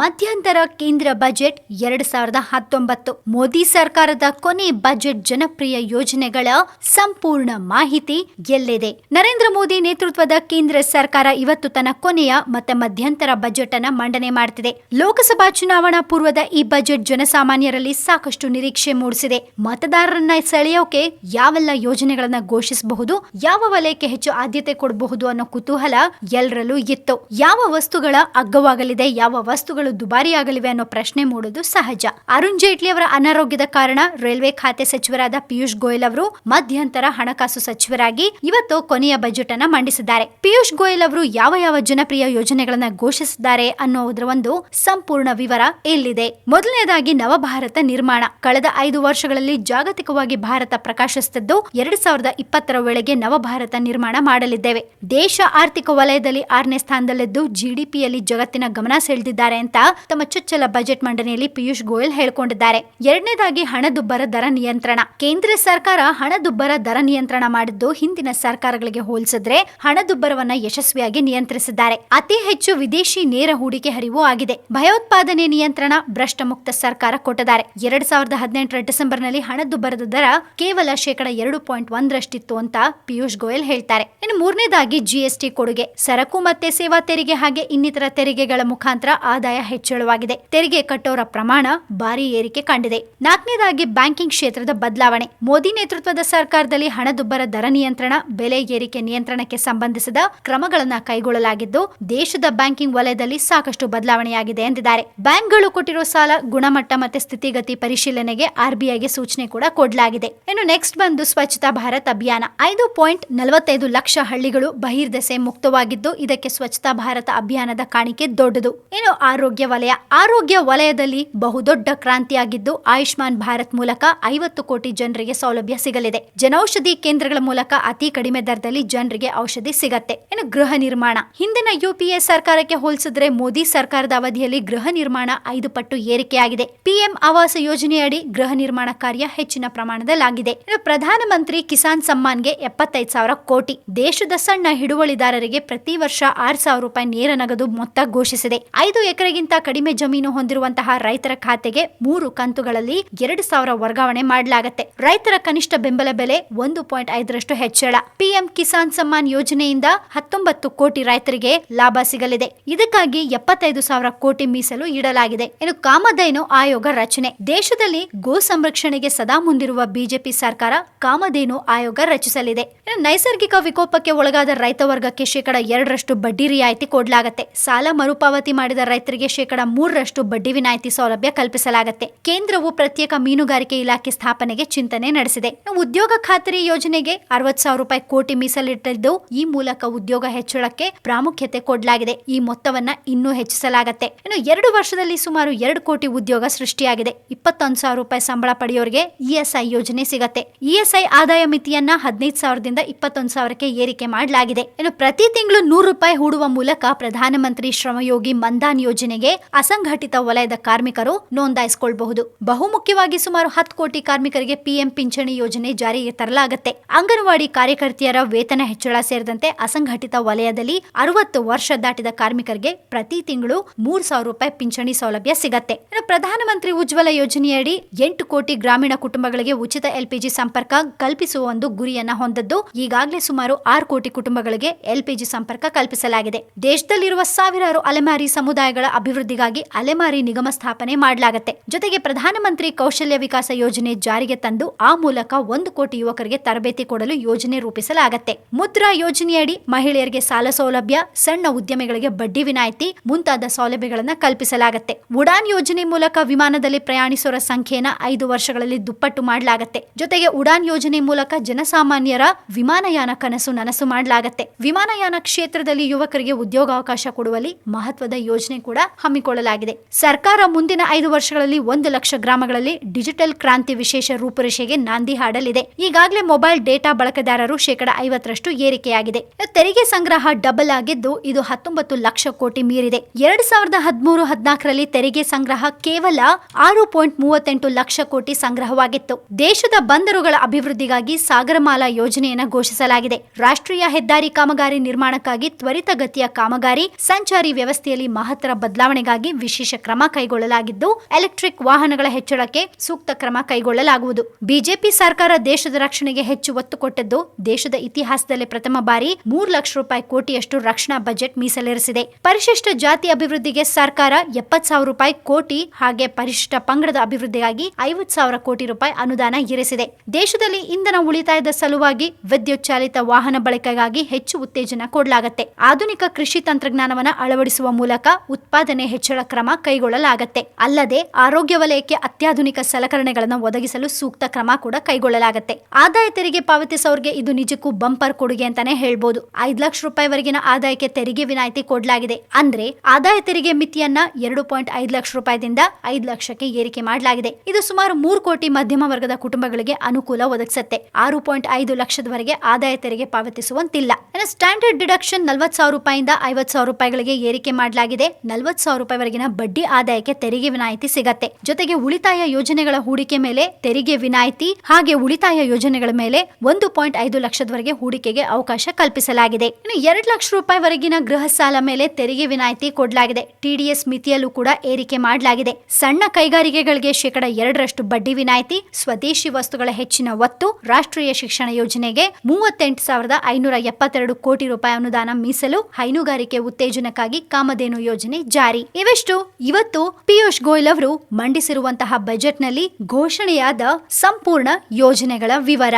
ಮಧ್ಯಂತರ ಕೇಂದ್ರ ಬಜೆಟ್ ಎರಡ್ ಸಾವಿರದ ಹತ್ತೊಂಬತ್ತು. ಮೋದಿ ಸರ್ಕಾರದ ಕೊನೆ ಬಜೆಟ್ ಜನಪ್ರಿಯ ಯೋಜನೆಗಳ ಸಂಪೂರ್ಣ ಮಾಹಿತಿ ಎಲ್ಲಿದೆ? ನರೇಂದ್ರ ಮೋದಿ ನೇತೃತ್ವದ ಕೇಂದ್ರ ಸರ್ಕಾರ ಇವತ್ತು ತನ್ನ ಕೊನೆಯ ಮತ್ತೆ ಮಧ್ಯಂತರ ಬಜೆಟ್ ಅನ್ನ ಮಂಡನೆ ಮಾಡ್ತಿದೆ. ಲೋಕಸಭಾ ಚುನಾವಣಾ ಪೂರ್ವದ ಈ ಬಜೆಟ್ ಜನಸಾಮಾನ್ಯರಲ್ಲಿ ಸಾಕಷ್ಟು ನಿರೀಕ್ಷೆ ಮೂಡಿಸಿದೆ. ಮತದಾರರನ್ನ ಸೆಳೆಯೋಕೆ ಯಾವೆಲ್ಲ ಯೋಜನೆಗಳನ್ನ ಘೋಷಿಸಬಹುದು, ಯಾವ ವಲಯಕ್ಕೆ ಹೆಚ್ಚು ಆದ್ಯತೆ ಕೊಡಬಹುದು ಅನ್ನೋ ಕುತೂಹಲ ಎಲ್ಲರಲ್ಲೂ ಇತ್ತು. ಯಾವ ವಸ್ತುಗಳ ಅಗ್ಗವಾಗಲಿದೆ, ಯಾವ ವಸ್ತುಗಳು ದುಬಾರಿಯಾಗಲಿವೆ ಅನ್ನೋ ಪ್ರಶ್ನೆ ಮೂಡುವುದು ಸಹಜ. ಅರುಣ್ ಜೇಟ್ಲಿ ಅವರ ಅನಾರೋಗ್ಯದ ಕಾರಣ ರೈಲ್ವೆ ಖಾತೆ ಸಚಿವರಾದ ಪಿಯೂಷ್ ಗೋಯಲ್ ಅವರು ಮಧ್ಯಂತರ ಹಣಕಾಸು ಸಚಿವರಾಗಿ ಇವತ್ತು ಕೊನೆಯ ಬಜೆಟ್ ಅನ್ನ ಮಂಡಿಸಿದ್ದಾರೆ. ಪಿಯೂಷ್ ಗೋಯಲ್ ಅವರು ಯಾವ ಯಾವ ಜನಪ್ರಿಯ ಯೋಜನೆಗಳನ್ನ ಘೋಷಿಸಿದ್ದಾರೆ ಅನ್ನೋದ್ರ ಒಂದು ಸಂಪೂರ್ಣ ವಿವರ ಇಲ್ಲಿದೆ. ಮೊದಲನೇದಾಗಿ ನವಭಾರತ ನಿರ್ಮಾಣ. ಕಳೆದ ಐದು ವರ್ಷಗಳಲ್ಲಿ ಜಾಗತಿಕವಾಗಿ ಭಾರತ ಪ್ರಕಾಶಿಸುತ್ತಿದ್ದು ಎರಡ್ ಸಾವಿರದ ಇಪ್ಪತ್ತರ ವೇಳೆಗೆ ನವಭಾರತ ನಿರ್ಮಾಣ ಮಾಡಲಿದ್ದೇವೆ. ದೇಶ ಆರ್ಥಿಕ ವಲಯದಲ್ಲಿ ಆರನೇ ಸ್ಥಾನದಲ್ಲಿದ್ದು, ಜಿಡಿಪಿಯಲ್ಲಿ ಜಗತ್ತಿನ ಗಮನ ಸೆಳೆದಿದ್ದಾರೆ ಅಂತ ತಮ್ಮ ಚುಚ್ಚಲ ಬಜೆಟ್ ಮಂಡನೆಯಲ್ಲಿ ಪಿಯೂಷ್ ಗೋಯಲ್ ಹೇಳಿಕೊಂಡಿದ್ದಾರೆ. ಎರಡನೇದಾಗಿ ಹಣದುಬ್ಬರ ದರ ನಿಯಂತ್ರಣ. ಕೇಂದ್ರ ಸರ್ಕಾರ ಹಣದುಬ್ಬರ ದರ ನಿಯಂತ್ರಣ ಮಾಡಿದ್ದು ಹಿಂದಿನ ಸರ್ಕಾರಗಳಿಗೆ ಹೋಲಿಸಿದ್ರೆ ಹಣದುಬ್ಬರವನ್ನ ಯಶಸ್ವಿಯಾಗಿ ನಿಯಂತ್ರಿಸಿದ್ದಾರೆ. ಅತಿ ಹೆಚ್ಚು ವಿದೇಶಿ ನೇರ ಹೂಡಿಕೆ ಹರಿವು ಆಗಿದೆ. ಭಯೋತ್ಪಾದನೆ ನಿಯಂತ್ರಣ ಭ್ರಷ್ಟ ಮುಕ್ತ ಸರ್ಕಾರ ಕೊಟ್ಟಿದ್ದಾರೆ. ಎರಡ್ ಸಾವಿರದ ಹದಿನೆಂಟರ ಡಿಸೆಂಬರ್ನಲ್ಲಿ ಹಣದುಬ್ಬರದ ದರ ಕೇವಲ ಶೇಕಡ ಎರಡು ಪಾಯಿಂಟ್ ಒಂದರಷ್ಟಿತ್ತು ಅಂತ ಪಿಯೂಷ್ ಗೋಯಲ್ ಹೇಳ್ತಾರೆ. ಇನ್ನು ಮೂರನೇದಾಗಿ ಜಿಎಸ್ಟಿ ಕೊಡುಗೆ. ಸರಕು ಮತ್ತೆ ಸೇವಾ ತೆರಿಗೆ ಹಾಗೆ ಇನ್ನಿತರ ತೆರಿಗೆಗಳ ಮುಖಾಂತರ ಆದಾಯ ಹೆಚ್ಚಳವಾಗಿದೆ. ತೆರಿಗೆ ಕಟ್ಟೋರ ಪ್ರಮಾಣ ಭಾರಿ ಏರಿಕೆ ಕಂಡಿದೆ. ನಾಲ್ಕನೇದಾಗಿ ಬ್ಯಾಂಕಿಂಗ್ ಕ್ಷೇತ್ರದ ಬದಲಾವಣೆ. ಮೋದಿ ನೇತೃತ್ವದ ಸರ್ಕಾರದಲ್ಲಿ ಹಣದುಬ್ಬರ ದರ ನಿಯಂತ್ರಣ, ಬೆಲೆ ಏರಿಕೆ ನಿಯಂತ್ರಣಕ್ಕೆ ಸಂಬಂಧಿಸಿದ ಕ್ರಮಗಳನ್ನು ಕೈಗೊಳ್ಳಲಾಗಿದ್ದು, ದೇಶದ ಬ್ಯಾಂಕಿಂಗ್ ವಲಯದಲ್ಲಿ ಸಾಕಷ್ಟು ಬದಲಾವಣೆಯಾಗಿದೆ ಎಂದಿದ್ದಾರೆ. ಬ್ಯಾಂಕ್ಗಳು ಕೊಟ್ಟಿರೋ ಸಾಲ, ಗುಣಮಟ್ಟ ಮತ್ತೆ ಸ್ಥಿತಿಗತಿ ಪರಿಶೀಲನೆಗೆ ಆರ್ಬಿಐಗೆ ಸೂಚನೆ ಕೂಡ ಕೊಡಲಾಗಿದೆ. ಇನ್ನು ನೆಕ್ಸ್ಟ್ ಬಂದು ಸ್ವಚ್ಛತಾ ಭಾರತ್ ಅಭಿಯಾನ. ಐದು ಪಾಯಿಂಟ್ ನಲವತ್ತೈದು ಲಕ್ಷ ಹಳ್ಳಿಗಳು ಬಹಿರ್ದೆಸೆ ಮುಕ್ತವಾಗಿದ್ದು, ಇದಕ್ಕೆ ಸ್ವಚ್ಛತಾ ಭಾರತ ಅಭಿಯಾನದ ಕಾಣಿಕೆ ದೊಡ್ಡದು. ಇನ್ನು ಆರೋಗ್ಯ ವಲಯ. ಆರೋಗ್ಯ ವಲಯದಲ್ಲಿ ಬಹುದೊಡ್ಡ ಕ್ರಾಂತಿಯಾಗಿದ್ದು, ಆಯುಷ್ಮಾನ್ ಭಾರತ್ ಮೂಲಕ ಐವತ್ತು ಕೋಟಿ ಜನರಿಗೆ ಸೌಲಭ್ಯ ಸಿಗಲಿದೆ. ಜನೌಷಧಿ ಕೇಂದ್ರಗಳ ಮೂಲಕ ಅತಿ ಕಡಿಮೆ ದರದಲ್ಲಿ ಜನರಿಗೆ ಔಷಧಿ ಸಿಗತ್ತೆ. ಇನ್ನು ಗೃಹ ನಿರ್ಮಾಣ. ಹಿಂದಿನ ಯುಪಿಎ ಸರ್ಕಾರಕ್ಕೆ ಹೋಲಿಸಿದ್ರೆ ಮೋದಿ ಸರ್ಕಾರದ ಅವಧಿಯಲ್ಲಿ ಗೃಹ ನಿರ್ಮಾಣ ಐದು ಪಟ್ಟು ಏರಿಕೆಯಾಗಿದೆ. ಪಿಎಂ ಆವಾಸ ಯೋಜನೆಯಡಿ ಗೃಹ ನಿರ್ಮಾಣ ಕಾರ್ಯ ಹೆಚ್ಚಿನ ಪ್ರಮಾಣದಲ್ಲಾಗಿದೆ. ಪ್ರಧಾನಮಂತ್ರಿ ಕಿಸಾನ್ ಸಮ್ಮಾನ್ಗೆ ಎಪ್ಪತ್ತೈದು ಸಾವಿರ ಕೋಟಿ. ದೇಶದ ಸಣ್ಣ ಹಿಡುವಳಿದಾರರಿಗೆ ಪ್ರತಿ ವರ್ಷ ಆರು ಸಾವಿರ ರೂಪಾಯಿ ನೇರ ನಗದು ಮೊತ್ತ ಘೋಷಿಸಿದೆ. ಐದು ಎಕರೆಗಿಂತ ಕಡಿಮೆ ಜಮೀನು ಹೊಂದಿರುವಂತಹ ರೈತರ ಖಾತೆಗೆ ಮೂರು ಕಂತುಗಳಲ್ಲಿ ಎರಡು ಸಾವಿರ ವರ್ಗಾವಣೆ ಮಾಡಲಾಗುತ್ತೆ. ರೈತರ ಕನಿಷ್ಠ ಬೆಂಬಲ ಬೆಲೆ ಒಂದು ಪಾಯಿಂಟ್ ಐದರಷ್ಟು ಹೆಚ್ಚಳ. ಪಿಎಂ ಕಿಸಾನ್ ಸಮ್ಮಾನ್ ಯೋಜನೆಯಿಂದ ಹತ್ತೊಂಬತ್ತು ಕೋಟಿ ರೈತರಿಗೆ ಲಾಭ ಸಿಗಲಿದೆ. ಇದಕ್ಕಾಗಿ ಎಪ್ಪತ್ತೈದು ಸಾವಿರ ಕೋಟಿ ಮೀಸಲು ಇಡಲಾಗಿದೆ. ಇನ್ನು ಕಾಮಧೇನು ಆಯೋಗ ರಚನೆ. ದೇಶದಲ್ಲಿ ಗೋ ಸಂರಕ್ಷಣೆಗೆ ಸದಾ ಮುಂದಿರುವ ಬಿಜೆಪಿ ಸರ್ಕಾರ ಕಾಮಧೇನು ಆಯೋಗ ರಚಿಸಲಿದೆ. ನೈಸರ್ಗಿಕ ವಿಕೋಪಕ್ಕೆ ಒಳಗಾದ ರೈತ ವರ್ಗಕ್ಕೆ ಶೇಕಡ ಎರಡರಷ್ಟು ಬಡ್ಡಿ ರಿಯಾಯಿತಿ ಕೊಡಲಾಗುತ್ತೆ. ಸಾಲ ಮರುಪಾವತಿ ಮಾಡಿದ ರೈತರಿಗೆ ಶೇಕಡ ಮೂರರಷ್ಟು ಬಡ್ಡಿ ವಿನಾಯಿತಿ ಸೌಲಭ್ಯ ಕಲ್ಪಿಸಲಾಗುತ್ತೆ. ಕೇಂದ್ರವು ಪ್ರತ್ಯೇಕ ಮೀನುಗಾರಿಕೆ ಇಲಾಖೆ ಸ್ಥಾಪನೆಗೆ ಚಿಂತನೆ ನಡೆಸಿದೆ. ಉದ್ಯೋಗ ಖಾತರಿ ಯೋಜನೆಗೆ ಅರವತ್ ಸಾವಿರ ರೂಪಾಯಿ ಕೋಟಿ ಮೀಸಲಿಟ್ಟಿದ್ದು ಈ ಮೂಲಕ ಉದ್ಯೋಗ ಹೆಚ್ಚಳಕ್ಕೆ ಪ್ರಾಮುಖ್ಯತೆ ಕೊಡಲಾಗಿದೆ. ಈ ಮೊತ್ತವನ್ನ ಇನ್ನೂ ಹೆಚ್ಚಿಸಲಾಗುತ್ತೆ. ಇನ್ನು ಎರಡು ವರ್ಷದಲ್ಲಿ ಸುಮಾರು ಎರಡು ಕೋಟಿ ಉದ್ಯೋಗ ಸೃಷ್ಟಿಯಾಗಿದೆ. ಇಪ್ಪತ್ತೊಂದು ಸಾವಿರ ರೂಪಾಯಿ ಸಂಬಳ ಪಡೆಯೋರಿಗೆ ಇಎಸ್ಐ ಯೋಜನೆ ಸಿಗತ್ತೆ. ಇಎಸ್ಐ ಆದಾಯ ಮಿತಿಯನ್ನ ಹದಿನೈದು ಸಾವಿರದಿಂದ ಇಪ್ಪತ್ತೊಂದು ಸಾವಿರಕ್ಕೆ ಏರಿಕೆ ಮಾಡಲಾಗಿದೆ. ಇನ್ನು ಪ್ರತಿ ತಿಂಗಳು ನೂರು ರೂಪಾಯಿ ಹೂಡುವ ಮೂಲಕ ಪ್ರಧಾನಮಂತ್ರಿ ಶ್ರಮಯೋಗಿ ಮಂದಾನ್ ಯೋಜನೆಗೆ ಅಸಂಘಟಿತ ವಲಯದ ಕಾರ್ಮಿಕರು ನೋಂದಾಯಿಸಿಕೊಳ್ಳಬಹುದು ಬಹುಮುಖ್ಯವಾಗಿ ಸುಮಾರು ಹತ್ತು ಕೋಟಿ ಕಾರ್ಮಿಕರಿಗೆ ಪಿಎಂ ಪಿಂಚಣಿ ಯೋಜನೆ ಜಾರಿಗೆ ತರಲಾಗುತ್ತೆ. ಅಂಗನವಾಡಿ ಕಾರ್ಯಕರ್ತೆಯರ ವೇತನ ಹೆಚ್ಚಳ ಸೇರಿದಂತೆ ಅಸಂಘಟಿತ ವಲಯದಲ್ಲಿ ಅರವತ್ತು ವರ್ಷ ದಾಟಿದ ಕಾರ್ಮಿಕರಿಗೆ ಪ್ರತಿ ತಿಂಗಳು ಮೂರು ಸಾವಿರ ರೂಪಾಯಿ ಪಿಂಚಣಿ ಸೌಲಭ್ಯ ಸಿಗತ್ತೆ. ಪ್ರಧಾನಮಂತ್ರಿ ಉಜ್ವಲ ಯೋಜನೆಯಡಿ ಎಂಟು ಕೋಟಿ ಗ್ರಾಮೀಣ ಕುಟುಂಬಗಳಿಗೆ ಉಚಿತ ಎಲ್ಪಿಜಿ ಸಂಪರ್ಕ ಕಲ್ಪಿಸುವ ಒಂದು ಗುರಿಯನ್ನ ಹೊಂದದ್ದು. ಈಗಾಗಲೇ ಸುಮಾರು ಆರು ಕೋಟಿ ಕುಟುಂಬಗಳಿಗೆ ಎಲ್ಪಿಜಿ ಸಂಪರ್ಕ ಕಲ್ಪಿಸಲಾಗಿದೆ. ದೇಶದಲ್ಲಿರುವ ಸಾವಿರಾರು ಅಲೆಮಾರಿ ಸಮುದಾಯಗಳ ಅಭಿವೃದ್ಧಿಗಾಗಿ ಅಲೆಮಾರಿ ನಿಗಮ ಸ್ಥಾಪನೆ ಮಾಡಲಾಗುತ್ತೆ. ಜೊತೆಗೆ ಪ್ರಧಾನಮಂತ್ರಿ ಕೌಶಲ್ಯ ವಿಕಾಸ ಯೋಜನೆ ಜಾರಿಗೆ ತಂದು ಆ ಮೂಲಕ ಒಂದು ಕೋಟಿ ಯುವಕರಿಗೆ ತರಬೇತಿ ಕೊಡಲು ಯೋಜನೆ ರೂಪಿಸಲಾಗುತ್ತೆ. ಮುದ್ರಾ ಯೋಜನೆಯಡಿ ಮಹಿಳೆಯರಿಗೆ ಸಾಲ ಸೌಲಭ್ಯ, ಸಣ್ಣ ಉದ್ಯಮಿಗಳಿಗೆ ಬಡ್ಡಿ ವಿನಾಯಿತಿ ಮುಂತಾದ ಸೌಲಭ್ಯಗಳನ್ನು ಕಲ್ಪಿಸಲಾಗುತ್ತೆ. ಉಡಾನ್ ಯೋಜನೆ ಮೂಲಕ ವಿಮಾನದಲ್ಲಿ ಪ್ರಯಾಣಿಸೋರ ಸಂಖ್ಯೆಯನ್ನ ಐದು ವರ್ಷಗಳಲ್ಲಿ ದುಪ್ಪಟ್ಟು ಮಾಡಲಾಗುತ್ತೆ. ಜೊತೆಗೆ ಉಡಾನ್ ಯೋಜನೆ ಮೂಲಕ ಜನಸಾಮಾನ್ಯರ ವಿಮಾನಯಾನ ಕನಸು ನನಸು ಮಾಡಲಾಗುತ್ತೆ. ವಿಮಾನಯಾನ ಕ್ಷೇತ್ರದಲ್ಲಿ ಯುವಕರಿಗೆ ಉದ್ಯೋಗಾವಕಾಶ ಕೊಡುವಲ್ಲಿ ಮಹತ್ವದ ಯೋಜನೆ ಕೂಡ ಹಮ್ಮಿಕೊಳ್ಳಲಾಗಿದೆ. ಸರ್ಕಾರ ಮುಂದಿನ ಐದು ವರ್ಷಗಳಲ್ಲಿ ಒಂದು ಲಕ್ಷ ಗ್ರಾಮಗಳಲ್ಲಿ ಡಿಜಿಟಲ್ ಕ್ರಾಂತಿ ವಿಶೇಷ ರೂಪುರೇಷೆಗೆ ನಾಂದಿ ಹಾಡಲಿದೆ. ಈಗಾಗಲೇ ಮೊಬೈಲ್ ಡೇಟಾ ಬಳಕೆದಾರರು ಶೇಕಡ ಐವತ್ತರಷ್ಟು ಏರಿಕೆಯಾಗಿದೆ. ತೆರಿಗೆ ಸಂಗ್ರಹ ಡಬಲ್ ಆಗಿದ್ದು, ಇದು ಹತ್ತೊಂಬತ್ತು ಲಕ್ಷ ಕೋಟಿ ಮೀರಿದೆ. ಎರಡ್ ಸಾವಿರದ ಹದಿಮೂರು ಹದಿನಾಲ್ಕರಲ್ಲಿ ತೆರಿಗೆ ಸಂಗ್ರಹ ಕೇವಲ ಆರು ಪಾಯಿಂಟ್ ಮೂವತ್ತೆಂಟು ಲಕ್ಷ ಕೋಟಿ ಸಂಗ್ರಹವಾಗಿತ್ತು. ದೇಶದ ಬಂದರುಗಳ ಅಭಿವೃದ್ಧಿಗಾಗಿ ಸಾಗರಮಾಲಾ ಯೋಜನೆಯನ್ನು ಘೋಷಿಸಲಾಗಿದೆ. ರಾಷ್ಟ್ರೀಯ ಹೆದ್ದಾರಿ ಕಾಮಗಾರಿ ನಿರ್ಮಾಣಕ್ಕಾಗಿ ತ್ವರಿತಗತಿಯ ಕಾಮಗಾರಿ, ಸಂಚಾರಿ ವ್ಯವಸ್ಥೆಯಲ್ಲಿ ಮಹತ್ತರ ಬದಲಾವಣೆ ಬದಲಾವಣೆಗಾಗಿ ವಿಶೇಷ ಕ್ರಮ ಕೈಗೊಳ್ಳಲಾಗಿದ್ದು, ಎಲೆಕ್ಟ್ರಿಕ್ ವಾಹನಗಳ ಹೆಚ್ಚಳಕ್ಕೆ ಸೂಕ್ತ ಕ್ರಮ ಕೈಗೊಳ್ಳಲಾಗುವುದು. ಬಿಜೆಪಿ ಸರ್ಕಾರ ದೇಶದ ರಕ್ಷಣೆಗೆ ಹೆಚ್ಚು ಒತ್ತು ಕೊಟ್ಟದ್ದು, ದೇಶದ ಇತಿಹಾಸದಲ್ಲಿ ಪ್ರಥಮ ಬಾರಿ ಮೂರು ಲಕ್ಷ ರೂಪಾಯಿ ಕೋಟಿಯಷ್ಟು ರಕ್ಷಣಾ ಬಜೆಟ್ ಮೀಸಲಿರಿಸಿದೆ. ಪರಿಶಿಷ್ಟ ಜಾತಿ ಅಭಿವೃದ್ಧಿಗೆ ಸರ್ಕಾರ ಎಪ್ಪತ್ ಸಾವಿರ ರೂಪಾಯಿ ಕೋಟಿ ಹಾಗೆ ಪರಿಶಿಷ್ಟ ಪಂಗಡದ ಅಭಿವೃದ್ಧಿಗಾಗಿ ಐವತ್ತು ಸಾವಿರ ಕೋಟಿ ರೂಪಾಯಿ ಅನುದಾನ ಇರಿಸಿದೆ. ದೇಶದಲ್ಲಿ ಇಂಧನ ಉಳಿತಾಯದ ಸಲುವಾಗಿ ವಿದ್ಯುತ್ ಚಾಲಿತ ವಾಹನ ಬಳಕೆಗಾಗಿ ಹೆಚ್ಚು ಉತ್ತೇಜನ ಕೊಡಲಾಗುತ್ತೆ. ಆಧುನಿಕ ಕೃಷಿ ತಂತ್ರಜ್ಞಾನವನ್ನ ಅಳವಡಿಸುವ ಮೂಲಕ ಉತ್ಪಾದನೆ ಹೆಚ್ಚಳ ಕ್ರಮ ಕೈಗೊಳ್ಳಲಾಗುತ್ತೆ. ಅಲ್ಲದೆ ಆರೋಗ್ಯ ವಲಯಕ್ಕೆ ಅತ್ಯಾಧುನಿಕ ಸಲಕರಣೆಗಳನ್ನು ಒದಗಿಸಲು ಸೂಕ್ತ ಕ್ರಮ ಕೂಡ ಕೈಗೊಳ್ಳಲಾಗುತ್ತೆ. ಆದಾಯ ತೆರಿಗೆ ಪಾವತಿಸೋರಿಗೆ ಇದು ನಿಜಕ್ಕೂ ಬಂಪರ್ ಕೊಡುಗೆ ಅಂತಾನೆ ಹೇಳ್ಬೋದು. ಐದು ಲಕ್ಷ ರೂಪಾಯಿವರೆಗಿನ ಆದಾಯಕ್ಕೆ ತೆರಿಗೆ ವಿನಾಯಿತಿ ಕೊಡಲಾಗಿದೆ. ಅಂದ್ರೆ ಆದಾಯ ತೆರಿಗೆ ಮಿತಿಯನ್ನ ಎರಡು ಪಾಯಿಂಟ್ ಐದು ಲಕ್ಷ ರೂಪಾಯಿದಿಂದ ಐದು ಲಕ್ಷಕ್ಕೆ ಏರಿಕೆ ಮಾಡಲಾಗಿದೆ. ಇದು ಸುಮಾರು ಮೂರು ಕೋಟಿ ಮಧ್ಯಮ ವರ್ಗದ ಕುಟುಂಬಗಳಿಗೆ ಅನುಕೂಲ ಒದಗಿಸುತ್ತೆ. ಆರು ಪಾಯಿಂಟ್ ಐದು ಲಕ್ಷದವರೆಗೆ ಆದಾಯ ತೆರಿಗೆ ಪಾವತಿಸುವಂತಿಲ್ಲ. ಸ್ಟ್ಯಾಂಡರ್ಡ್ ಡಿಡಕ್ಷನ್ ನಲ್ವತ್ ಸಾವಿರ ರೂಪಾಯಿಂದ ಐವತ್ ಸಾವಿರ ರೂಪಾಯಿಗಳಿಗೆ ಏರಿಕೆ ಮಾಡಲಾಗಿದೆ. ನಲ್ವತ್ ಸಾವಿರ ರೂಪಾಯಿವರೆಗಿನ ಬಡ್ಡಿ ಆದಾಯಕ್ಕೆ ತೆರಿಗೆ ವಿನಾಯಿತಿ ಸಿಗತ್ತೆ. ಜೊತೆಗೆ ಉಳಿತಾಯ ಯೋಜನೆಗಳ ಹೂಡಿಕೆ ಮೇಲೆ ತೆರಿಗೆ ವಿನಾಯಿತಿ ಹಾಗೆ ಉಳಿತಾಯ ಯೋಜನೆಗಳ ಮೇಲೆ ಒಂದು ಪಾಯಿಂಟ್ ಐದು ಲಕ್ಷದವರೆಗೆ ಹೂಡಿಕೆಗೆ ಅವಕಾಶ ಕಲ್ಪಿಸಲಾಗಿದೆ. ಇನ್ನು ಎರಡು ಲಕ್ಷ ರೂಪಾಯಿವರೆಗಿನ ಗೃಹ ಸಾಲ ಮೇಲೆ ತೆರಿಗೆ ವಿನಾಯಿತಿ ಕೊಡಲಾಗಿದೆ. ಟಿಡಿಎಸ್ ಮಿತಿಯಲ್ಲೂ ಕೂಡ ಏರಿಕೆ ಮಾಡಲಾಗಿದೆ. ಸಣ್ಣ ಕೈಗಾರಿಕೆಗಳಿಗೆ ಶೇಕಡ ಎರಡರಷ್ಟು ಬಡ್ಡಿ ವಿನಾಯಿತಿ, ಸ್ವದೇಶಿ ವಸ್ತುಗಳ ಹೆಚ್ಚಿನ ಒತ್ತು, ರಾಷ್ಟ್ರೀಯ ಶಿಕ್ಷಣ ಯೋಜನೆಗೆ ಮೂವತ್ತೆಂಟು ಸಾವಿರದ ಐನೂರ ಎಪ್ಪತ್ತೆರಡು ಕೋಟಿ ರೂಪಾಯಿ ಅನುದಾನ ಮೀಸಲು ಹೈನುಗಾರಿಕೆ ಉತ್ತೇಜನಕ್ಕಾಗಿ ಕಾಮಧೇನು ಯೋಜನೆ ಜಾರಿ. ಇವೆಷ್ಟು? ಇವತ್ತು ಪಿಯೂಷ್ ಗೋಯಲ್ ಅವರು ಮಂಡಿಸಿರುವಂತಹ ಬಜೆಟ್ನಲ್ಲಿ ಘೋಷಣೆಯಾದ ಸಂಪೂರ್ಣ ಯೋಜನೆಗಳ ವಿವರ.